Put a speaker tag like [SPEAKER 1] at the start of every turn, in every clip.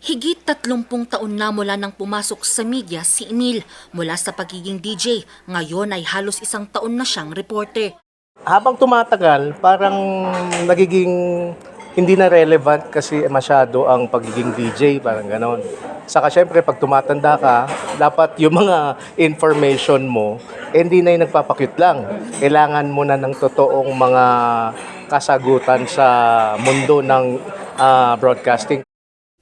[SPEAKER 1] Higit 30 taon na mula nang pumasok sa media si Emil mula sa pagiging DJ. Ngayon ay halos isang taon na siyang reporter.
[SPEAKER 2] habang tumatagal, parang nagiging hindi na relevant kasi masyado ang pagiging DJ, parang ganon. Saka syempre, pag tumatanda ka, dapat yung mga information mo, eh, hindi na yung nagpapakyut lang. Kailangan mo na ng totoong mga kasagutan sa mundo ng ah, broadcasting.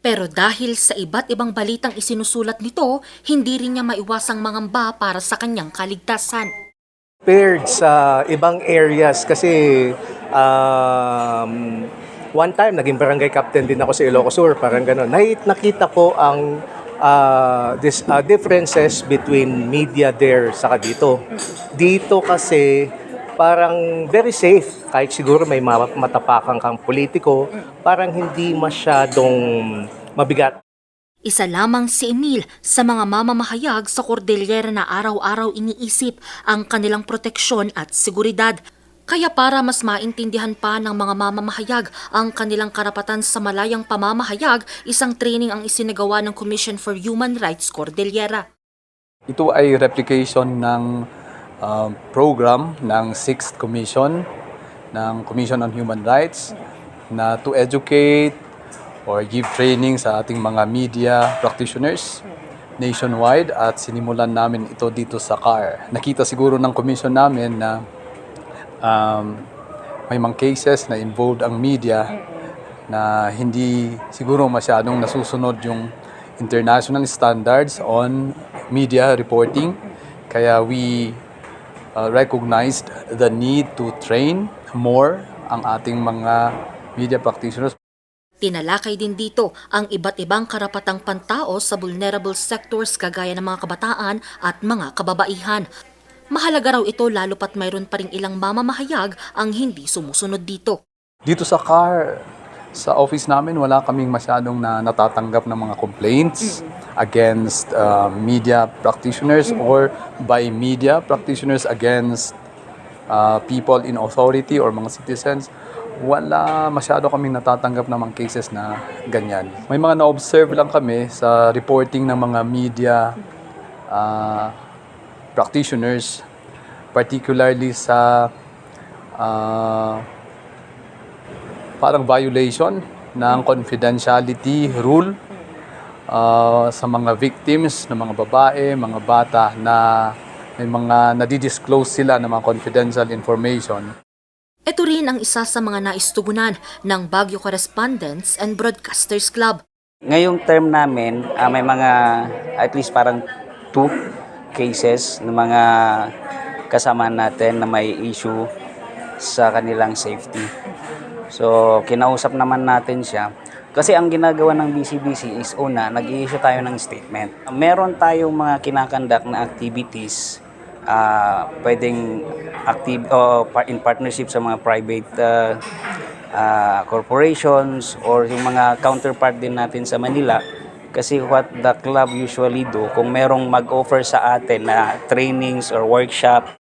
[SPEAKER 1] Pero dahil sa iba't ibang balitang isinusulat nito, hindi rin niya maiwasang mangamba para sa kanyang kaligtasan.
[SPEAKER 2] Paired sa ibang areas kasi um, one time naging barangay captain din ako sa Ilocos Sur, parang gano'n. Nakita ko ang uh, this, uh, differences between media there saka dito. Dito kasi parang very safe kahit siguro may ma- matapakan kang politiko, parang hindi masyadong mabigat.
[SPEAKER 1] Isa lamang si Emil sa mga mamamahayag sa Cordillera na araw-araw iniisip ang kanilang proteksyon at seguridad. Kaya para mas maintindihan pa ng mga mamamahayag ang kanilang karapatan sa malayang pamamahayag, isang training ang isinagawa ng Commission for Human Rights Cordillera.
[SPEAKER 3] Ito ay replication ng uh, program ng 6th Commission ng Commission on Human Rights na to educate or give training sa ating mga media practitioners nationwide at sinimulan namin ito dito sa CAR. Nakita siguro ng commission namin na um, may mga cases na involved ang media na hindi siguro masyadong nasusunod yung international standards on media reporting. Kaya we uh, recognized the need to train more ang ating mga media practitioners.
[SPEAKER 1] Tinalakay din dito ang iba't ibang karapatang pantao sa vulnerable sectors kagaya ng mga kabataan at mga kababaihan. Mahalaga raw ito lalo pat mayroon pa ring ilang mamamahayag ang hindi sumusunod dito.
[SPEAKER 3] Dito sa car, sa office namin, wala kaming masyadong na natatanggap ng mga complaints against uh, media practitioners or by media practitioners against uh, people in authority or mga citizens. Wala masyado kaming natatanggap ng mga cases na ganyan. May mga na-observe lang kami sa reporting ng mga media uh, practitioners, particularly sa uh, parang violation ng confidentiality rule uh, sa mga victims ng mga babae, mga bata na may mga nadidisclose sila ng mga confidential information.
[SPEAKER 1] Ito rin ang isa sa mga naistugunan ng Baguio Correspondents and Broadcasters Club.
[SPEAKER 4] Ngayong term namin, ah, may mga at least parang two cases ng mga kasama natin na may issue sa kanilang safety. So, kinausap naman natin siya. Kasi ang ginagawa ng BCBC is una, nag-i-issue tayo ng statement. Meron tayong mga kinakandak na activities ah pwedeng active o par- in partnership sa mga private ah, ah, corporations or yung mga counterpart din natin sa Manila kasi what the club usually do kung merong mag-offer sa atin na trainings or workshop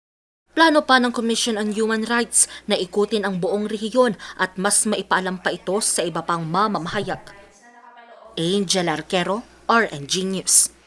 [SPEAKER 1] Plano pa ng Commission on Human Rights na ikutin ang buong rehiyon at mas maipaalam pa ito sa iba pang mamamahayag. Angel Arquero, RNG News.